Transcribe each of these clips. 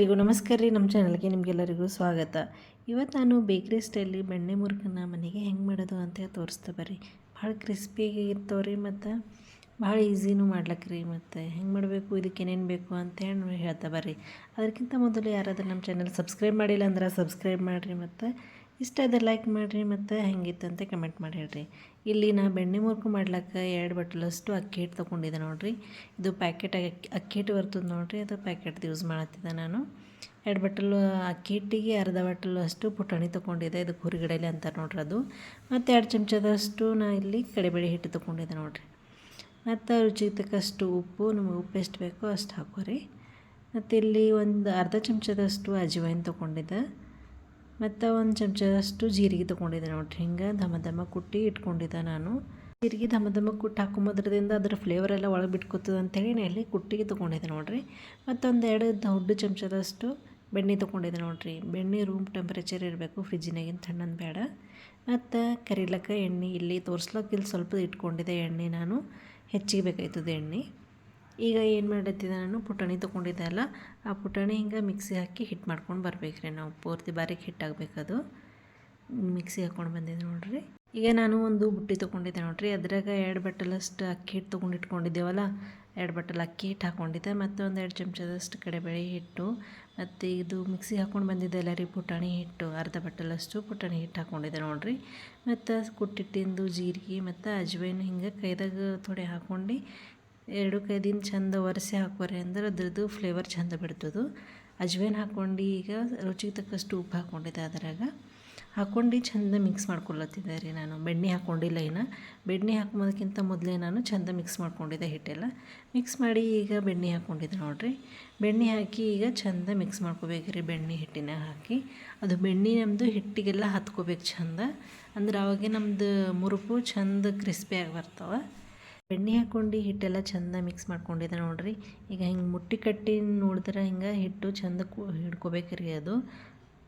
ಎಲ್ರಿಗೂ ನಮಸ್ಕಾರ ರೀ, ನಮ್ಮ ಚಾನಲ್ಗೆ ನಿಮಗೆಲ್ಲರಿಗೂ ಸ್ವಾಗತ. ಇವತ್ತು ನಾನು ಬೇಕ್ರಿ ಸ್ಟೈಲಿ ಬೆಣ್ಣೆ ಮುರುಕನ್ನ ಮನೆಗೆ ಹೆಂಗೆ ಮಾಡೋದು ಅಂತ ತೋರಿಸ್ತಾ ಬರ್ರಿ. ಭಾಳ ಕ್ರಿಸ್ಪಿಯಾಗಿ ಇರ್ತಾವೆ ರೀ ಮತ್ತು ಭಾಳ ಈಸಿನೂ ಮಾಡ್ಲಕ್ಕೆ ರೀ ಮತ್ತು ಹೆಂಗೆ ಮಾಡಬೇಕು, ಇದಕ್ಕೆ ಏನೇನು ಬೇಕು ಅಂತ ಹೇಳಿ ಹೇಳ್ತಾ ಬರ್ರಿ. ಅದಕ್ಕಿಂತ ಮೊದಲು ಯಾರಾದರೂ ನಮ್ಮ ಚಾನಲ್ ಸಬ್ಸ್ಕ್ರೈಬ್ ಮಾಡಿಲ್ಲ ಅಂದ್ರೆ ಸಬ್ಸ್ಕ್ರೈಬ್ ಮಾಡಿರಿ ಮತ್ತು ಇಷ್ಟ ಅದ ಲೈಕ್ ಮಾಡಿರಿ ಮತ್ತು ಹೆಂಗಿತ್ತು ಅಂತ ಕಮೆಂಟ್ ಮಾಡಿ ಹೇಳ್ರಿ. ಇಲ್ಲಿ ನಾ ಬೆಣ್ಣೆ ಮುರ್ಕು ಮಾಡ್ಲಿಕ್ಕೆ ಎರಡು ಬಟ್ಲಷ್ಟು ಅಕ್ಕಿ ಹಿಟ್ಟು ತೊಗೊಂಡಿದ್ದೆ ನೋಡಿರಿ. ಇದು ಪ್ಯಾಕೆಟ್ ಅಕ್ಕಿ ಅಕ್ಕಿ ಹಿಟ್ಟು ಬರ್ತದೆ ನೋಡಿರಿ, ಅದು ಪ್ಯಾಕೆಟ್ ಯೂಸ್ ಮಾಡತ್ತಿದ್ದೆ ನಾನು. ಎರಡು ಬಟ್ಟಲು ಅಕ್ಕಿ ಹಿಟ್ಟಿಗೆ ಅರ್ಧ ಬಟ್ಟಲು ಅಷ್ಟು ಪುಟಾಣಿ ತೊಗೊಂಡಿದ್ದೆ, ಇದು ಕುರಿಗಡೆಯಲ್ಲಿ ಅಂತಾರೆ ನೋಡ್ರಿ ಅದು. ಮತ್ತು ಎರಡು ಚಮಚದಷ್ಟು ನಾ ಇಲ್ಲಿ ಕಡೆಬೇಳೆ ಹಿಟ್ಟು ತೊಗೊಂಡಿದ್ದೆ ನೋಡಿರಿ. ಮತ್ತು ರುಚಿಗೆ ತಕ್ಕಷ್ಟು ಉಪ್ಪು, ನಮಗೆ ಉಪ್ಪು ಎಷ್ಟು ಬೇಕೋ ಅಷ್ಟು ಹಾಕೋರಿ. ಮತ್ತು ಇಲ್ಲಿ ಒಂದು ಅರ್ಧ ಚಮಚದಷ್ಟು ಅಜವೈನ್ ತೊಗೊಂಡಿದ್ದೆ. ಮತ್ತು ಒಂದು ಚಮಚದಷ್ಟು ಜೀರಿಗೆ ತೊಗೊಂಡಿದ್ದೆ ನೋಡ್ರಿ, ಹಿಂಗೆ ಧಮ ಧಮ ಕುಟ್ಟಿ ಇಟ್ಕೊಂಡಿದ್ದೆ ನಾನು. ಜೀರಿಗೆ ಧಮ ಧಮ ಕುಟ್ಟಿ ಹಾಕೊಂಬೋದ್ರದಿಂದ ಅದರ ಫ್ಲೇವರ್ ಎಲ್ಲ ಒಳಗೆ ಬಿಟ್ಕೊತದೆ ಅಂತೇಳಿ ನಾನು ಇಲ್ಲಿ ಕುಟ್ಟಿಗೆ ತೊಗೊಂಡಿದ್ದೆ ನೋಡಿರಿ. ಮತ್ತೊಂದು ಎರಡು ದೊಡ್ಡ ಚಮಚದಷ್ಟು ಬೆಣ್ಣೆ ತೊಗೊಂಡಿದ್ದೆ ನೋಡಿರಿ. ಬೆಣ್ಣೆ ರೂಮ್ ಟೆಂಪ್ರೇಚರ್ ಇರಬೇಕು ಫ್ರಿಜ್ಜಿನಾಗಿನ ತಣ್ಣನ ಬೇಡ. ಮತ್ತು ಕರಿಲಕ್ಕ ಎಣ್ಣೆ ಇಲ್ಲಿ ತೋರಿಸ್ಲಕ್ಕ ಇಲ್ಲಿ ಸ್ವಲ್ಪ ಇಟ್ಕೊಂಡಿದ್ದೆ ಎಣ್ಣೆ ನಾನು. ಹೆಚ್ಚಿಗೆ ಬೇಕಾಯ್ತದೆ ಎಣ್ಣೆ. ಈಗ ಏನು ಮಾಡತ್ತಿದ್ದೆ ನಾನು? ಪುಟಾಣಿ ತೊಗೊಂಡಿದ್ದೆ ಅಲ್ಲ. ಆ ಪುಟಾಣಿ ಹಿಂಗೆ ಮಿಕ್ಸಿ ಹಾಕಿ ಹಿಟ್ಟು ಮಾಡ್ಕೊಂಡು ಬರ್ಬೇಕು ರೀ ನಾವು. ಪೂರ್ತಿ ಬಾರಿಗೆ ಹಿಟ್ಟಾಗಬೇಕದು ಮಿಕ್ಸಿ ಹಾಕ್ಕೊಂಡು ಬಂದಿದ್ದೆ ನೋಡಿರಿ. ಈಗ ನಾನು ಒಂದು ಬುಟ್ಟಿ ತೊಗೊಂಡಿದ್ದೆ ನೋಡಿರಿ. ಅದ್ರಾಗ ಎರಡು ಬಟ್ಟಲಷ್ಟು ಅಕ್ಕಿ ಹಿಟ್ಟು ತೊಗೊಂಡು ಇಟ್ಕೊಂಡಿದ್ದೇವಲ್ಲ. ಎರಡು ಬಟ್ಟಲು ಅಕ್ಕಿ ಹಿಟ್ಟು ಹಾಕ್ಕೊಂಡಿದ್ದೆ ಮತ್ತು ಒಂದು ಎರಡು ಚಮಚದಷ್ಟು ಕಡೆಬೇಳೆ ಹಿಟ್ಟು. ಮತ್ತು ಇದು ಮಿಕ್ಸಿ ಹಾಕ್ಕೊಂಡು ಬಂದಿದ್ದೆಲ್ಲ ರೀ ಪುಟಾಣಿ ಹಿಟ್ಟು. ಅರ್ಧ ಬಟ್ಟಲಷ್ಟು ಪುಟಾಣಿ ಹಿಟ್ಟು ಹಾಕ್ಕೊಂಡಿದ್ದೆ ನೋಡಿರಿ. ಮತ್ತು ಕುಟ್ಟಿಟ್ಟಿಂದು ಜೀರಿಗೆ ಮತ್ತು ಅಜ್ವೈನ್ ಹಿಂಗೆ ಕೈದಾಗ ಥೋಡೆ ಹಾಕ್ಕೊಂಡು ಎರಡು ಕೈದಿಂದ ಚಂದ ಒರೆಸಿ ಹಾಕೋರಿ ಅಂದ್ರೆ ಅದ್ರದ್ದು ಫ್ಲೇವರ್ ಚಂದ ಬಿಡ್ತದು. ಅಜ್ವೇನ್ ಹಾಕ್ಕೊಂಡು ಈಗ ರುಚಿಗೆ ತಕ್ಕಷ್ಟು ಉಪ್ಪು ಹಾಕ್ಕೊಂಡಿದ್ದೆ ಅದರಾಗ. ಹಾಕ್ಕೊಂಡು ಚಂದ ಮಿಕ್ಸ್ ಮಾಡ್ಕೊಳತ್ತಿದ್ದೆ ರೀ ನಾನು. ಬೆಣ್ಣೆ ಹಾಕ್ಕೊಂಡಿಲ್ಲ ಇನ್ನು. ಬೆಣ್ಣೆ ಹಾಕೋದಕ್ಕಿಂತ ಮೊದಲೇ ನಾನು ಚಂದ ಮಿಕ್ಸ್ ಮಾಡ್ಕೊಂಡಿದ್ದೆ ಹಿಟ್ಟೆಲ್ಲ. ಮಿಕ್ಸ್ ಮಾಡಿ ಈಗ ಬೆಣ್ಣೆ ಹಾಕ್ಕೊಂಡಿದ್ದೆ ನೋಡಿರಿ. ಬೆಣ್ಣೆ ಹಾಕಿ ಈಗ ಚಂದ ಮಿಕ್ಸ್ ಮಾಡ್ಕೋಬೇಕು ರೀ ಬೆಣ್ಣೆ ಹಿಟ್ಟಿನ ಹಾಕಿ. ಅದು ಬೆಣ್ಣೆ ನಮ್ಮದು ಹಿಟ್ಟಿಗೆಲ್ಲ ಹತ್ಕೋಬೇಕು ಚಂದ. ಅಂದ್ರೆ ಅವಾಗೆ ನಮ್ಮದು ಮುರುಪು ಚಂದ ಕ್ರಿಸ್ಪಿಯಾಗಿ ಬರ್ತಾವೆ. ಬೆಣ್ಣೆ ಹಾಕ್ಕೊಂಡು ಹಿಟ್ಟೆಲ್ಲ ಚಂದ ಮಿಕ್ಸ್ ಮಾಡ್ಕೊಂಡಿದ್ದೆ ನೋಡಿರಿ. ಈಗ ಹಿಂಗೆ ಮುಟ್ಟಿ ಕಟ್ಟಿ ನೋಡಿದ್ರೆ ಹಿಂಗೆ ಹಿಟ್ಟು ಚಂದ ಕು ಹಿಡ್ಕೋಬೇಕ್ರಿ ಅದು.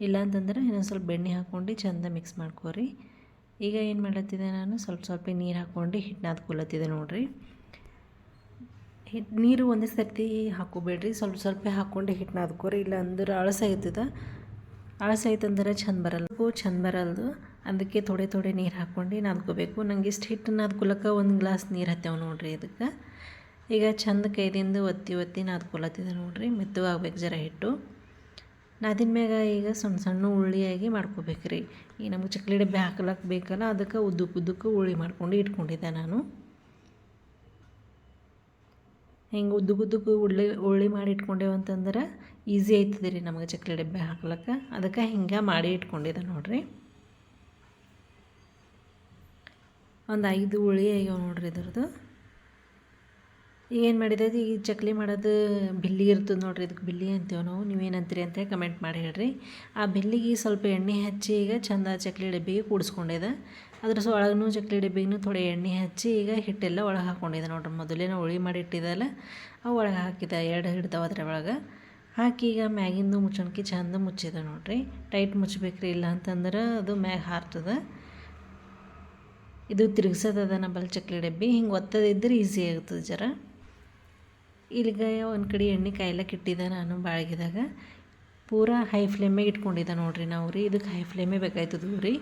ಇಲ್ಲಾಂತಂದ್ರೆ ಇನ್ನೊಂದು ಸ್ವಲ್ಪ ಬೆಣ್ಣೆ ಹಾಕ್ಕೊಂಡು ಚಂದ ಮಿಕ್ಸ್ ಮಾಡ್ಕೋರಿ. ಈಗ ಏನು ಮಾಡತ್ತಿದ್ದೆ ನಾನು? ಸ್ವಲ್ಪ ಸ್ವಲ್ಪ ನೀರು ಹಾಕ್ಕೊಂಡು ಹಿಟ್ಟು ನಾದ್ಕೊಳತ್ತಿದ್ದೆ ನೋಡಿರಿ. ಹಿಟ್ಟು ನೀರು ಒಂದೇ ಸರ್ತಿ ಹಾಕೋಬೇಡ್ರಿ ಸ್ವಲ್ಪ ಸ್ವಲ್ಪ ಹಾಕ್ಕೊಂಡು ಹಿಟ್ಟು ನಾದ್ಕೋರಿ ಇಲ್ಲ ಅಂದ್ರೆ ಅಳಸಾಯ್ತದ ಅಳಸಾಯ್ತಂದ್ರೆ ಚಂದ ಬರಲ್ಲ ಚಂದ ಬರಲ್ದು. ಅದಕ್ಕೆ ಥೋಡೆ ಥೋಡೆ ನೀರು ಹಾಕ್ಕೊಂಡು ನಾದ್ಕೋಬೇಕು. ನಂಗೆ ಇಷ್ಟು ಹಿಟ್ಟು ನಾದ್ಕೊಳಕ್ಕೆ ಒಂದು ಗ್ಲಾಸ್ ನೀರು ಹತ್ತೇವೆ ನೋಡಿರಿ ಇದಕ್ಕೆ. ಈಗ ಚಂದ ಕೈದಿಂದ ಒತ್ತಿ ಒತ್ತಿ ನಾದ್ಕೊಳತ್ತಿದೆ ನೋಡಿರಿ ಮೆತ್ತಗಾಗ್ಬೇಕು ಜರ ಹಿಟ್ಟು. ನಾದಿನ ಮ್ಯಾಗ ಈಗ ಸಣ್ಣ ಸಣ್ಣ ಉಳ್ಳಿಯಾಗಿ ಮಾಡ್ಕೋಬೇಕು ರೀ ಈಗ ನಮಗೆ ಚಕ್ಲಿ ಡಬ್ಬೆ ಹಾಕ್ಲಕ್ಕೆ ಬೇಕಲ್ಲ, ಅದಕ್ಕೆ ಉದ್ದಕ್ಕೆ ಉದ್ದಕ್ಕೆ ಉಳ್ಳಿ ಮಾಡ್ಕೊಂಡು ಇಟ್ಕೊಂಡಿದ್ದೆ ನಾನು. ಹಿಂಗೆ ಉದ್ದಕ್ಕೆ ಉಳ್ಳಿ ಉಳ್ಳಿ ಮಾಡಿ ಇಟ್ಕೊಂಡೇವು ಅಂತಂದ್ರೆ ಈಸಿ ಆಯ್ತದೆ ರೀ ನಮಗೆ ಚಕ್ಲಿ ಡಬ್ಬೆ ಹಾಕ್ಲಕ್ಕೆ. ಅದಕ್ಕೆ ಹಿಂಗೆ ಮಾಡಿ ಇಟ್ಕೊಂಡಿದ್ದೆ ನೋಡಿರಿ. ಒಂದು ಐದು ಉಳಿ ಆಗ್ಯಾವ ನೋಡ್ರಿ ಇದ್ರದ್ದು ಏನು ಮಾಡಿದೆ ಈ ಚಕ್ಲಿ ಮಾಡೋದು ಬಿಲ್ಲಿ ಇರ್ತದೆ ನೋಡ್ರಿ ಇದಕ್ಕೆ ಬಿಲ್ಲಿ ಅಂತೀವಿ ನಾವು? ನೀವೇನಂತೀರಿ ಅಂತ ಕಮೆಂಟ್ ಮಾಡಿ ಹೇಳ್ರಿ. ಆ ಬಿಲ್ಲಿಗೆ ಸ್ವಲ್ಪ ಎಣ್ಣೆ ಹಚ್ಚಿ ಈಗ ಚಂದ ಚಕ್ಲಿ ಡಬ್ಬಿಗೆ ಕೂಡಿಸ್ಕೊಂಡಿದೆ ಅದ್ರ ಸೊ ಒಳಗೂ ಚಕ್ಲಿ ಡಬ್ಬಿಗೂ ಥೊಡೆ ಎಣ್ಣೆ ಹಚ್ಚಿ ಈಗ ಹಿಟ್ಟೆಲ್ಲ ಒಳಗೆ ಹಾಕ್ಕೊಂಡಿದೆ ನೋಡ್ರಿ. ಮೊದಲೇ ನಾವು ಉಳಿ ಮಾಡಿ ಇಟ್ಟಿದ್ದಲ್ಲ, ಅವು ಒಳಗೆ ಹಾಕಿದೆ ಎರಡು ಹಿಡ್ತಾವೆ ಅದ್ರ ಒಳಗೆ ಹಾಕಿ ಈಗ ಮ್ಯಾಗಿಂದು ಮುಚ್ಚಣಕ್ಕೆ ಚಂದ ಮುಚ್ಚಿದೆ ನೋಡ್ರಿ. ಟೈಟ್ ಮುಚ್ಚಬೇಕ್ರಿ, ಇಲ್ಲ ಅಂತಂದ್ರೆ ಅದು ಮ್ಯಾಗ ಹಾರ್ತದೆ. ಇದು ತಿರುಗಿಸೋದದ ನಂಬಲ್ಲಿ ಚಕ್ಲಿ ಡಬ್ಬಿ. ಹಿಂಗೆ ಒತ್ತದಿದ್ದರೆ ಈಸಿ ಆಗ್ತದೆ ಜರ. ಇಲ್ಲಿಗ ಒಂದು ಕಡೆ ಎಣ್ಣೆ ಕಾಯಿಲಕ್ಕೆ ಇಟ್ಟಿದ್ದೆ ನಾನು ಬಾಳ್ಗಿದಾಗ. ಪೂರಾ ಹೈ ಫ್ಲೇಮೇ ಇಟ್ಕೊಂಡಿದ್ದೆ ನೋಡ್ರಿ ನಾವು ರೀ. ಇದಕ್ಕೆ ಹೈ ಫ್ಲೇಮೇ ಬೇಕಾಯ್ತದ ರೀ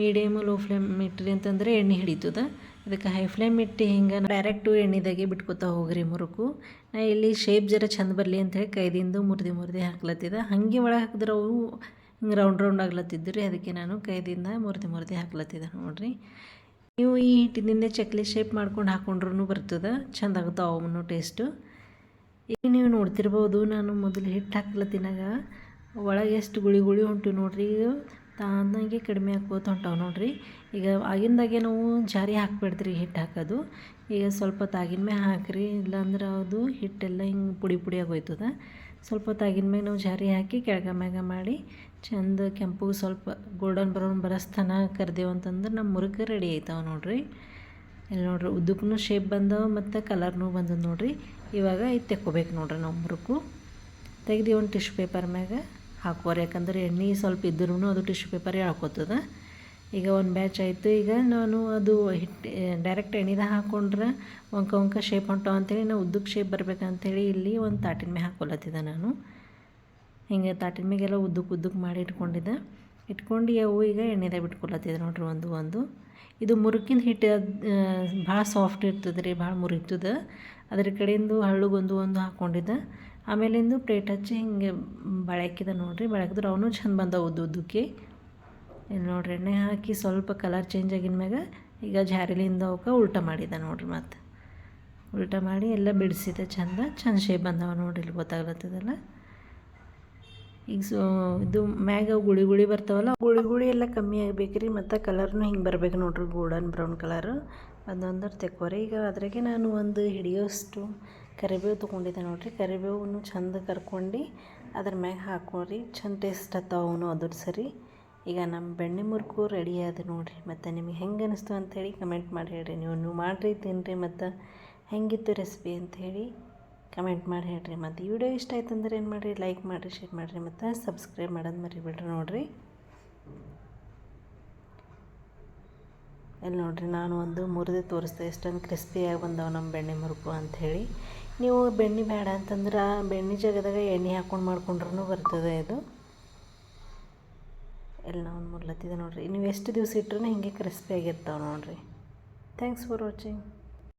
ಮೀಡಿಯಮ್ ಲೋ ಫ್ಲೇಮ್ ಇಟ್ಟಿರಿ ಅಂತಂದರೆ ಎಣ್ಣೆ ಹಿಡಿತದ. ಅದಕ್ಕೆ ಹೈ ಫ್ಲೇಮ್ ಇಟ್ಟು ಹಿಂಗೆ ಡೈರೆಕ್ಟು ಎಣ್ಣೆದಾಗೆ ಬಿಟ್ಕೊತಾ ಹೋಗ್ರಿ ಮುರುಕು. ನಾ ಇಲ್ಲಿ ಶೇಪ್ ಜರ ಚಂದ ಬರಲಿ ಹೇಳಿ ಕೈದಿಂದ ಮುರಿದು ಮುರಿದು ಹಾಕ್ಲತ್ತಿದ. ಹಾಗೆ ಒಳಗೆ ಹಾಕಿದ್ರೆ ಅವು ಹಿಂಗೆ ರೌಂಡ್ ರೌಂಡ್ ಆಗ್ಲತ್ತಿದ್ದು ರೀ. ಅದಕ್ಕೆ ನಾನು ಕೈದಿಂದ ಮುರಿದು ಮುರಿದು ಹಾಕ್ಲತ್ತಿದ್ದೆ ನೋಡಿರಿ. ನೀವು ಈ ಹಿಟ್ಟಿನಿಂದ ಚಕ್ಲಿ ಶೇಪ್ ಮಾಡ್ಕೊಂಡು ಹಾಕೊಂಡ್ರೂ ಬರ್ತದೆ. ಚೆಂದ ಆಗುತ್ತೆ ಅವನು ಟೇಸ್ಟು ಈಗ ನೀವು ನೋಡ್ತಿರ್ಬೋದು, ನಾನು ಮೊದಲು ಹಿಟ್ಟು ಹಾಕ್ಲತ್ತಿನಾಗ ಒಳಗೆ ಎಷ್ಟು ಗುಳಿ ಗುಳಿ ಹೊಂಟು ನೋಡ್ರಿ ತಾನಾಗೆ ಕಡಿಮೆ ಆಕೋತ ಹೊಂಟಾವೆ ನೋಡ್ರಿ. ಈಗ ಆಗಿಂದಾಗೆ ನಾವು ಜಾರಿ ಹಾಕ್ಬೇಡ್ದ್ರಿ ಹಿಟ್ಟು ಹಾಕೋದು. ಈಗ ಸ್ವಲ್ಪ ತಾಗಿನ ಮ್ಯಾಗ ಹಾಕ್ರಿ, ಇಲ್ಲಾಂದ್ರೆ ಅದು ಹಿಟ್ಟೆಲ್ಲ ಹಿಂಗೆ ಪುಡಿ ಪುಡಿ ಆಗೋಯ್ತದ ಸ್ವಲ್ಪ ತಾಗಿನ ಮ್ಯಾಗ ನಾವು ಜಾರಿ ಹಾಕಿ ಕೆಳಗ ಮ್ಯಾಗ ಮಾಡಿ ಚಂದ ಕೆಂಪು ಸ್ವಲ್ಪ ಗೋಲ್ಡನ್ ಬ್ರೌನ್ ಬರಸ್ತನ ಕರ್ದೇವು ಅಂತಂದ್ರೆ ನಮ್ಮ ಮುರುಕ ರೆಡಿ ಆಯ್ತಾವೆ ನೋಡ್ರಿ. ಇಲ್ಲಿ ನೋಡ್ರಿ ಉದ್ದಕ್ಕೂ ಶೇಪ್ ಬಂದವ ಮತ್ತು ಕಲರ್ನೂ ಬಂದದ ನೋಡ್ರಿ. ಇವಾಗ ಇದು ತೆಕ್ಕೋಬೇಕು ನೋಡ್ರಿ ನಾವು ಮುರುಕು. ತೆಗ್ದು ಒಂದು ಟಿಶ್ಯೂ ಪೇಪರ್ ಮ್ಯಾಗ. ಹಾಕೋರಿ ಯಾಕಂದ್ರೆ ಎಣ್ಣೆ ಸ್ವಲ್ಪ ಇದ್ರೂ ಅದು ಟಿಶ್ಯೂ ಪೇಪರ್ ಹಾಕೋತದ. ಈಗ ಒಂದು ಬ್ಯಾಚ್ ಆಯಿತು. ಈಗ ನಾನು ಅದು ಹಿಟ್ಟು ಡೈರೆಕ್ಟ್ ಎಣ್ಣೆದಾಗ ಹಾಕ್ಕೊಂಡ್ರೆ ಒಂಕ ಒಂಕ ಶೇಪ್ ಹೊಂಟಾವ ಅಂತೇಳಿ ನಾವು ಉದ್ದಕ್ಕೆ ಶೇಪ್ ಬರ್ಬೇಕಂತೇಳಿ ಇಲ್ಲಿ ಒಂದು ತಾಟಿನ ಮೇಲೆ ಹಾಕೊಳತ್ತಿದ್ದೆ ನಾನು. ಹಿಂಗೆ ತಾಟಿನ ಮ್ಯಾಗೆಲ್ಲ ಉದ್ದಕ್ಕೆ ಉದ್ದಕ್ಕೆ ಮಾಡಿ ಇಟ್ಕೊಂಡಿದ್ದೆ. ಇಟ್ಕೊಂಡು ಅವು ಈಗ ಎಣ್ಣೆದಾಗ ಬಿಟ್ಕೊಳತ್ತಿದ್ರು ನೋಡ್ರಿ ಒಂದು ಒಂದು. ಇದು ಮುರುಕಿನ ಹಿಟ್ಟು ಭಾಳ ಸಾಫ್ಟ್ ಇರ್ತದೆ ರೀ, ಭಾಳ ಮುರಿತದೆ. ಅದ್ರ ಕಡೆಯಿಂದ ಹಳ್ಳುಗೊಂದು ಒಂದು ಹಾಕ್ಕೊಂಡಿದ್ದೆ ಆಮೇಲಿಂದು ಪ್ಲೇಟ್ ಹಚ್ಚಿ ಹಿಂಗೆ ಬಳಕಿದ ನೋಡ್ರಿ, ಬಳಕಿದ್ರೆ ಅವನು ಚಂದ ಬಂದವು ಇಲ್ಲಿ ನೋಡ್ರಿ ಎಣ್ಣೆ ಹಾಕಿ ಸ್ವಲ್ಪ ಕಲರ್ ಚೇಂಜ್ ಆಗಿನ ಮ್ಯಾಗ ಈಗ ಜಾರಿಲಿಂದ ಅವಕ್ಕೆ ಉಲ್ಟ ಮಾಡಿದ್ದೆ ನೋಡ್ರಿ ಮತ್ತೆ. ಉಲ್ಟ ಮಾಡಿ ಎಲ್ಲ ಬಿಡಿಸಿದೆ ಚಂದ ಚಂದ ಶೇಪ್ ಬಂದವ ನೋಡ್ರಿ ಇಲ್ಲಿ ಗೊತ್ತಾಗ್ಲತ್ತದಲ್ಲ. ಈಗ ಸೊ ಇದು ಮ್ಯಾಗ ಗುಳಿ ಗುಳಿ ಬರ್ತಾವಲ್ಲ ಗುಳಿ ಗುಳಿ ಎಲ್ಲ ಕಮ್ಮಿ ಆಗ್ಬೇಕು ರೀ ಮತ್ತು ಕಲರ್ನು ಹಿಂಗೆ ಬರ್ಬೇಕು ನೋಡ್ರಿ ಗೋಲ್ಡನ್ ಬ್ರೌನ್ ಕಲರ್ ಅದೊಂದರ ತೆಕ್ಕೋರಿ. ಈಗ ಅದ್ರಾಗೆ ನಾನು ಒಂದು ಹಿಡಿಯೋಷ್ಟು ಕರಿಬೇವು ತೊಗೊಂಡಿದ್ದೆ ನೋಡ್ರಿ. ಕರಿಬೇವನ್ನು ಚಂದ ಕರ್ಕೊಂಡು ಅದ್ರ ಮ್ಯಾಗ ಹಾಕೋರಿ. ಚಂದ ಟೇಸ್ಟ್ ಹತ್ತಾವ ಅವನು ಅದ್ರ ಸರಿ. ಈಗ ನಮ್ಮ ಬೆಣ್ಣೆ ಮುರುಕು ರೆಡಿ ಆದ ನೋಡ್ರಿ. ಮತ್ತು ನಿಮಗೆ ಹೆಂಗೆ ಅನಿಸ್ತು ಅಂಥೇಳಿ ಕಮೆಂಟ್ ಮಾಡಿ ಹೇಳ್ರಿ. ನೀವು ನೀವು ಮಾಡಿರಿ ತಿನ್ನಿರಿ ಮತ್ತು ಹೆಂಗಿತ್ತು ರೆಸಿಪಿ ಅಂಥೇಳಿ ಕಮೆಂಟ್ ಮಾಡಿ ಹೇಳ್ರಿ. ಮತ್ತು ವಿಡಿಯೋ ಇಷ್ಟ ಆಯ್ತು ಅಂದ್ರೆ ಏನು ಮಾಡಿರಿ? ಲೈಕ್ ಮಾಡಿರಿ ಶೇರ್ ಮಾಡಿರಿ, ಮತ್ತು ಸಬ್ಸ್ಕ್ರೈಬ್ ಮಾಡೋದು ಮರಿಬೇಡ್ರಿ ನೋಡಿರಿ. ಇಲ್ಲಿ ನೋಡಿರಿ, ನಾನು ಒಂದು ಮುರಿದು ತೋರಿಸ್ದೆ. ಎಷ್ಟೊಂದು ಕ್ರಿಸ್ಪಿಯಾಗಿ ಬಂದವು ನಮ್ಮ ಬೆಣ್ಣೆ ಮುರುಕು ಅಂಥೇಳಿ ನೀವು ಬೆಣ್ಣೆ ಬೇಡ ಅಂತಂದ್ರೆ ಬೆಣ್ಣೆ ಜಾಗದಾಗ ಎಣ್ಣೆ ಹಾಕ್ಕೊಂಡು ಮಾಡ್ಕೊಂಡ್ರೂ ಬರ್ತದೆ ಇದು ಎಲ್ಲ ನಾವು ಮುರ್ಲತ್ತಿದೆ ನೋಡಿರಿ. ನೀವು ಎಷ್ಟು ದಿವಸ ಇಟ್ರೂ ಹಿಂಗೆ ಕ್ರಿಸ್ಪಿಯಾಗಿರ್ತಾವೆ ನೋಡಿರಿ. Thanks for watching